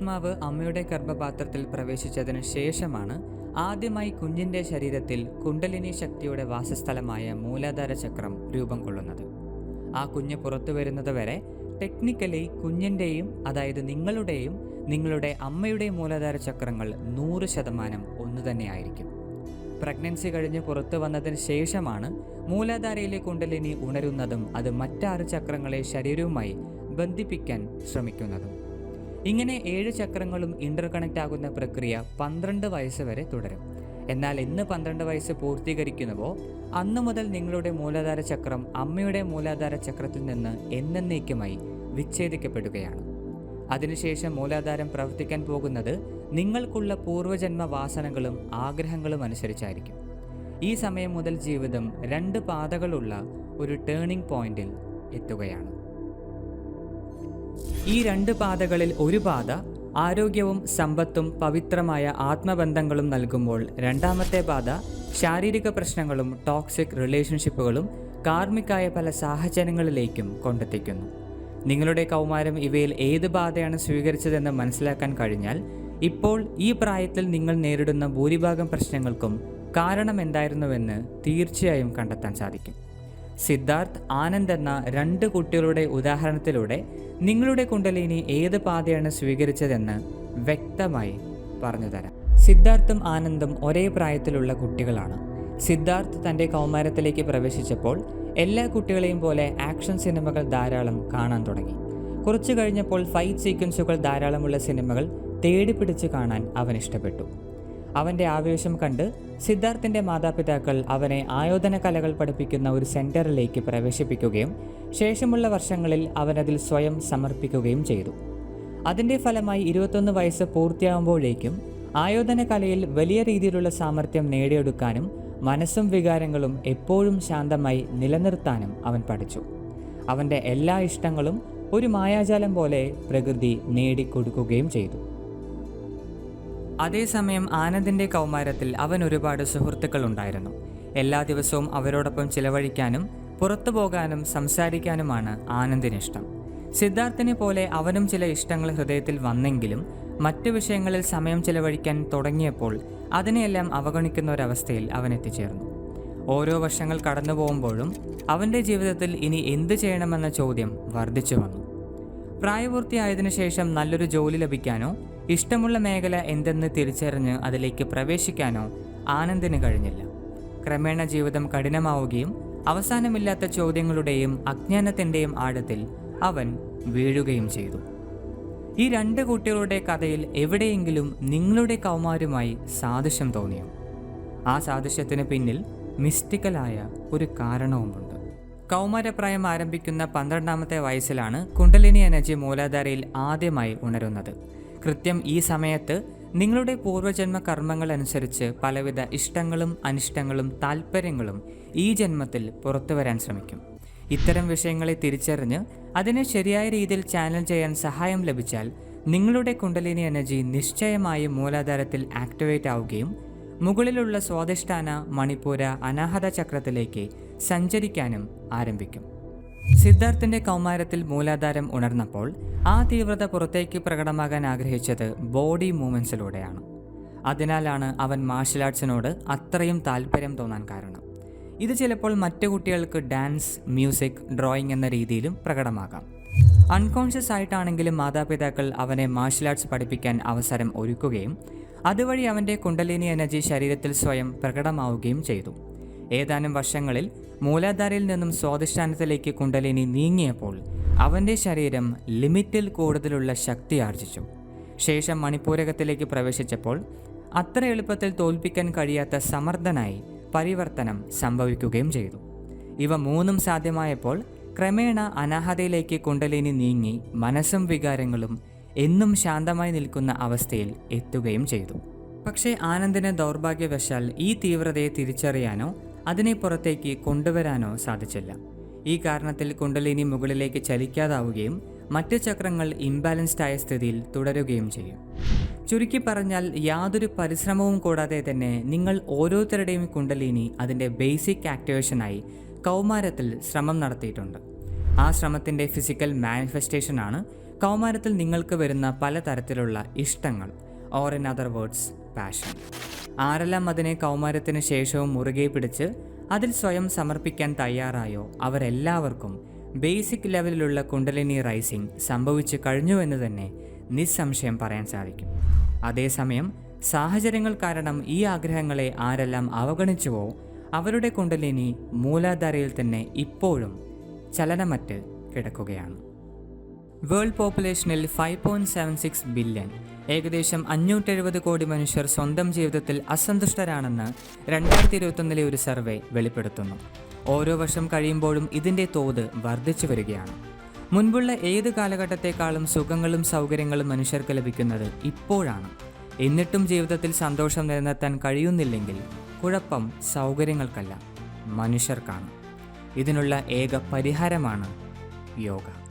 ആത്മാവ് അമ്മയുടെ ഗർഭപാത്രത്തിൽ പ്രവേശിച്ചതിന് ശേഷമാണ് ആദ്യമായി കുഞ്ഞിന്റെ ശരീരത്തിൽ കുണ്ടലിനി ശക്തിയുടെ വാസസ്ഥലമായ മൂലാധാര ചക്രം രൂപം കൊള്ളുന്നത്. ആ കുഞ്ഞ് പുറത്തു വരുന്നത് വരെ ടെക്നിക്കലി കുഞ്ഞിന്റെയും അതായത് നിങ്ങളുടെയും നിങ്ങളുടെ അമ്മയുടെയും മൂലാധാര ചക്രങ്ങൾ നൂറ് ശതമാനം ഒന്നു തന്നെയായിരിക്കും പ്രഗ്നൻസി കഴിഞ്ഞ് പുറത്തു വന്നതിന് ശേഷമാണ് മൂലാധാരയിലെ കുണ്ടലിനി ഉണരുന്നതും അത് മറ്റാറ് ചക്രങ്ങളെ ശരീരവുമായി ബന്ധിപ്പിക്കാൻ ശ്രമിക്കുന്നതും. ഇങ്ങനെ ഏഴ് ചക്രങ്ങളും ഇന്റർകണക്റ്റ് ആകുന്ന പ്രക്രിയ പന്ത്രണ്ട് വയസ്സ് വരെ തുടരും. എന്നാൽ ഇന്ന് പന്ത്രണ്ട് വയസ്സ് പൂർത്തീകരിക്കുന്നുവോ? അന്നു മുതൽ നിങ്ങളുടെ മൂലാധാര ചക്രം അമ്മയുടെ മൂലാധാര ചക്രത്തിൽ നിന്ന് എന്നേക്കുമായി വിച്ഛേദിക്കപ്പെടുകയാണ്. അതിനുശേഷം മൂലാധാരം പ്രവർത്തിക്കാൻ പോകുന്നത് നിങ്ങൾക്കുള്ള പൂർവജന്മ വാസനകളും ആഗ്രഹങ്ങളും അനുസരിച്ചായിരിക്കും. ഈ സമയം മുതൽ ജീവിതം രണ്ട് പാതകളുള്ള ഒരു ടേണിംഗ് പോയിന്റിൽ എത്തുകയാണ്. ഈ രണ്ട് പാതകളിൽ ഒരു പാത ആരോഗ്യവും സമ്പത്തും പവിത്രമായ ആത്മബന്ധങ്ങളും നൽകുമ്പോൾ രണ്ടാമത്തെ പാത ശാരീരിക പ്രശ്നങ്ങളും ടോക്സിക് റിലേഷൻഷിപ്പുകളും കാർമികായ പല സാഹചര്യങ്ങളിലേക്കും കൊണ്ടെത്തിക്കുന്നു. നിങ്ങളുടെ കൗമാരം ഇവയിൽ ഏത് പാതയാണ് സ്വീകരിച്ചതെന്ന് മനസ്സിലാക്കാൻ കഴിഞ്ഞാൽ ഇപ്പോൾ ഈ പ്രായത്തിൽ നിങ്ങൾ നേരിടുന്ന ഭൂരിഭാഗം പ്രശ്നങ്ങൾക്കും കാരണം എന്തായിരുന്നുവെന്ന് തീർച്ചയായും കണ്ടെത്താൻ സാധിക്കും. സിദ്ധാർത്ഥ് ആനന്ദ് എന്ന രണ്ട് കുട്ടികളുടെ ഉദാഹരണത്തിലൂടെ നിങ്ങളുടെ കുണ്ടലിനി ഏത് പാതയാണ് സ്വീകരിച്ചതെന്ന് വ്യക്തമായി പറഞ്ഞു തരാം സിദ്ധാർത്ഥും ആനന്ദും ഒരേ പ്രായത്തിലുള്ള കുട്ടികളാണ്. സിദ്ധാർത്ഥ് തന്റെ കൗമാരത്തിലേക്ക് പ്രവേശിച്ചപ്പോൾ എല്ലാ കുട്ടികളെയും പോലെ ആക്ഷൻ സിനിമകൾ ധാരാളം കാണാൻ തുടങ്ങി. കുറച്ചു കഴിഞ്ഞപ്പോൾ ഫൈറ്റ് സീക്വൻസുകൾ ധാരാളമുള്ള സിനിമകൾ തേടിപ്പിടിച്ച് കാണാൻ അവൻ ഇഷ്ടപ്പെട്ടു. അവന്റെ ആവേശം കണ്ട് സിദ്ധാർത്ഥിന്റെ മാതാപിതാക്കൾ അവനെ ആയോധന കലകൾ പഠിപ്പിക്കുന്ന ഒരു സെന്ററിലേക്ക് പ്രവേശിപ്പിക്കുകയും ശേഷമുള്ള വർഷങ്ങളിൽ അവനതിൽ സ്വയം സമർപ്പിക്കുകയും ചെയ്തു. അതിന്റെ ഫലമായി ഇരുപത്തൊന്ന് വയസ്സ് പൂർത്തിയാകുമ്പോഴേക്കും ആയോധന കലയിൽ വലിയ രീതിയിലുള്ള സാമർഥ്യം നേടിയെടുക്കാനും മനസ്സും വികാരങ്ങളും എപ്പോഴും ശാന്തമായി നിലനിർത്താനും അവൻ പഠിച്ചു. അവന്റെ എല്ലാ ഇഷ്ടങ്ങളും ഒരു മായാജാലം പോലെ പ്രകൃതി നേടിക്കൊടുക്കുകയും ചെയ്തു. അതേസമയം ആനന്ദിന്റെ കൗമാരത്തിൽ അവൻ ഒരുപാട് സുഹൃത്തുക്കൾ ഉണ്ടായിരുന്നു എല്ലാ ദിവസവും അവരോടൊപ്പം ചിലവഴിക്കാനും പുറത്തു പോകാനും സംസാരിക്കാനുമാണ് ആനന്ദിന് ഇഷ്ടം. സിദ്ധാർത്ഥിനെ പോലെ അവനും ചില ഇഷ്ടങ്ങൾ ഹൃദയത്തിൽ വന്നെങ്കിലും മറ്റു വിഷയങ്ങളിൽ സമയം ചിലവഴിക്കാൻ തുടങ്ങിയപ്പോൾ അതിനെയെല്ലാം അവഗണിക്കുന്ന ഒരവസ്ഥയിൽ അവൻ എത്തിച്ചേർന്നു. ഓരോ വർഷങ്ങൾ കടന്നു പോകുമ്പോഴും അവന്റെ ജീവിതത്തിൽ ഇനി എന്ത് ചെയ്യണമെന്ന ചോദ്യം വർദ്ധിച്ചു വന്നു. പ്രായപൂർത്തിയായതിനു ശേഷം നല്ലൊരു ജോലി ലഭിക്കാനോ ഇഷ്ടമുള്ള മേഖല എന്തെന്ന് തിരിച്ചറിഞ്ഞ് അതിലേക്ക് പ്രവേശിക്കാനോ ആനന്ദിന് കഴിഞ്ഞില്ല. ക്രമേണ ജീവിതം കഠിനമാവുകയും അവസാനമില്ലാത്ത ചോദ്യങ്ങളുടെയും അജ്ഞാനത്തിന്റെയും ആഴത്തിൽ അവൻ വീഴുകയും ചെയ്തു. ഈ രണ്ട് കുട്ടികളുടെ കഥയിൽ എവിടെയെങ്കിലും നിങ്ങളുടെ കൗമാരുമായി സാദൃശ്യം തോന്നിയോ? ആ സാദൃശ്യത്തിന് പിന്നിൽ മിസ്റ്റിക്കലായ ഒരു കാരണവുമുണ്ട്. കൗമാരപ്രായം ആരംഭിക്കുന്ന പന്ത്രണ്ടാമത്തെ വയസ്സിലാണ് കുണ്ടലിനി എനർജി മൂലാധാരയിൽ ആദ്യമായി ഉണരുന്നത്. കൃത്യം ഈ സമയത്ത് നിങ്ങളുടെ പൂർവജന്മ കർമ്മങ്ങൾ അനുസരിച്ച് പലവിധ ഇഷ്ടങ്ങളും അനിഷ്ടങ്ങളും താല്പര്യങ്ങളും ഈ ജന്മത്തിൽ പുറത്തു വരാൻ ശ്രമിക്കും. ഇത്തരം വിഷയങ്ങളെ തിരിച്ചറിഞ്ഞ് അതിനെ ശരിയായ രീതിയിൽ ചാനൽ ചെയ്യാൻ സഹായം ലഭിച്ചാൽ നിങ്ങളുടെ കുണ്ടലിനി എനർജി നിശ്ചയമായും മൂലാധാരത്തിൽ ആക്ടിവേറ്റ് ആവുകയും മുകളിലുള്ള സ്വാധിഷ്ഠാന മണിപ്പൂര അനാഹത ചക്രത്തിലേക്ക് സഞ്ചരിക്കാനും ആരംഭിക്കും. സിദ്ധാർത്ഥിന്റെ കൗമാരത്തിൽ മൂലാധാരം ഉണർന്നപ്പോൾ ആ തീവ്രത പുറത്തേക്ക് പ്രകടമാകാൻ ആഗ്രഹിച്ചത് ബോഡി മൂവ്മെൻസിലൂടെയാണ് അതിനാലാണ് അവൻ മാർഷൽ ആർട്സിനോട് അത്രയും താല്പര്യം തോന്നാൻ കാരണം. ഇത് ചിലപ്പോൾ മറ്റു കുട്ടികൾക്ക് ഡാൻസ് മ്യൂസിക് ഡ്രോയിങ് എന്ന രീതിയിലും പ്രകടമാകാം. അൺകോൺഷ്യസ് ആയിട്ടാണെങ്കിലും മാതാപിതാക്കൾ അവനെ മാർഷൽ ആർട്സ് പഠിപ്പിക്കാൻ അവസരം ഒരുക്കുകയും അതുവഴി അവന്റെ കുണ്ടലിനി എനർജി ശരീരത്തിൽ സ്വയം പ്രകടമാവുകയും ചെയ്തു. ഏതാനും വർഷങ്ങളിൽ മൂലാധാരയിൽ നിന്നും സ്വാധിഷ്ഠാനത്തിലേക്ക് കുണ്ടലിനി നീങ്ങിയപ്പോൾ അവന്റെ ശരീരം ലിമിറ്റിൽ കൂടുതലുള്ള ശക്തി ആർജിച്ചു. ശേഷം മണിപ്പൂരകത്തിലേക്ക് പ്രവേശിച്ചപ്പോൾ അത്ര എളുപ്പത്തിൽ തോൽപ്പിക്കാൻ കഴിയാത്ത സമർത്ഥനായി പരിവർത്തനം സംഭവിക്കുകയും ചെയ്തു. ഇവ മൂന്നും സാധ്യമായപ്പോൾ ക്രമേണ അനാഹതയിലേക്ക് കുണ്ടലിനി നീങ്ങി മനസ്സും വികാരങ്ങളും എന്നും ശാന്തമായി നിൽക്കുന്ന അവസ്ഥയിൽ എത്തുകയും ചെയ്തു. പക്ഷേ ആനന്ദിന് ദൗർഭാഗ്യവശാൽ ഈ തീവ്രതയെ തിരിച്ചറിയാനോ അതിനെ പുറത്തേക്ക് കൊണ്ടുവരാനോ സാധിച്ചില്ല. ഈ കാരണത്തിൽ കുണ്ടലിനി മുകളിലേക്ക് ചലിക്കാതാവുകയും മറ്റ് ചക്രങ്ങൾ ഇംബാലൻസ്ഡ് ആയ സ്ഥിതിയിൽ തുടരുകയും ചെയ്യും. ചുരുക്കി പറഞ്ഞാൽ യാതൊരു പരിശ്രമവും കൂടാതെ തന്നെ നിങ്ങൾ ഓരോരുത്തരുടെയും കുണ്ടലിനി അതിന്റെ ബേസിക് ആക്ടിവേഷനായി കൗമാരത്തിൽ ശ്രമം നടത്തിയിട്ടുണ്ട്. ആ ശ്രമത്തിന്റെ ഫിസിക്കൽ മാനിഫെസ്റ്റേഷനാണ് കൗമാരത്തിൽ നിങ്ങൾക്ക് വരുന്ന പലതരത്തിലുള്ള ഇഷ്ടങ്ങൾ. Or in other words passion ആരെല്ലാം അതിനെ കൗമാരത്തിന് ശേഷവും മുറുകെ പിടിച്ച് അതിൽ സ്വയം സമർപ്പിക്കാൻ തയ്യാറായോ? അവരെല്ലാവർക്കും ബേസിക് ലെവലിലുള്ള കുണ്ടലിനി റൈസിംഗ് സംഭവിച്ചു കഴിഞ്ഞു എന്ന് തന്നെ നിസ്സംശയം പറയാൻ സാധിക്കും. അതേസമയം സാഹചര്യങ്ങൾ കാരണം ഈ ആഗ്രഹങ്ങളെ ആരെല്ലാം അവഗണിച്ചുവോ അവരുടെ കുണ്ടലിനി മൂലാധാരയിൽ തന്നെ ഇപ്പോഴും ചലനമറ്റ് കിടക്കുകയാണ്. World പോപ്പുലേഷനിൽ five point seven six billion. ഏകദേശം അഞ്ഞൂറ്റെഴുപത് കോടി മനുഷ്യർ സ്വന്തം ജീവിതത്തിൽ അസന്തുഷ്ടരാണെന്ന് രണ്ടായിരത്തി ഇരുപത്തൊന്നിലെ ഒരു സർവേ വെളിപ്പെടുത്തുന്നു. ഓരോ വർഷം കഴിയുമ്പോഴും ഇതിന്റെ തോത് വർദ്ധിച്ചു വരികയാണ്. മുൻപുള്ള ഏത് കാലഘട്ടത്തെക്കാളും സുഖങ്ങളും സൗകര്യങ്ങളും മനുഷ്യർക്ക് ലഭിക്കുന്നത് ഇപ്പോഴാണ്. എന്നിട്ടും ജീവിതത്തിൽ സന്തോഷം നിലനിർത്താൻ കഴിയുന്നില്ലെങ്കിൽ കുഴപ്പം സൗകര്യങ്ങൾക്കല്ല മനുഷ്യർക്കാണ്. ഇതിനുള്ള ഏക പരിഹാരമാണ് യോഗ.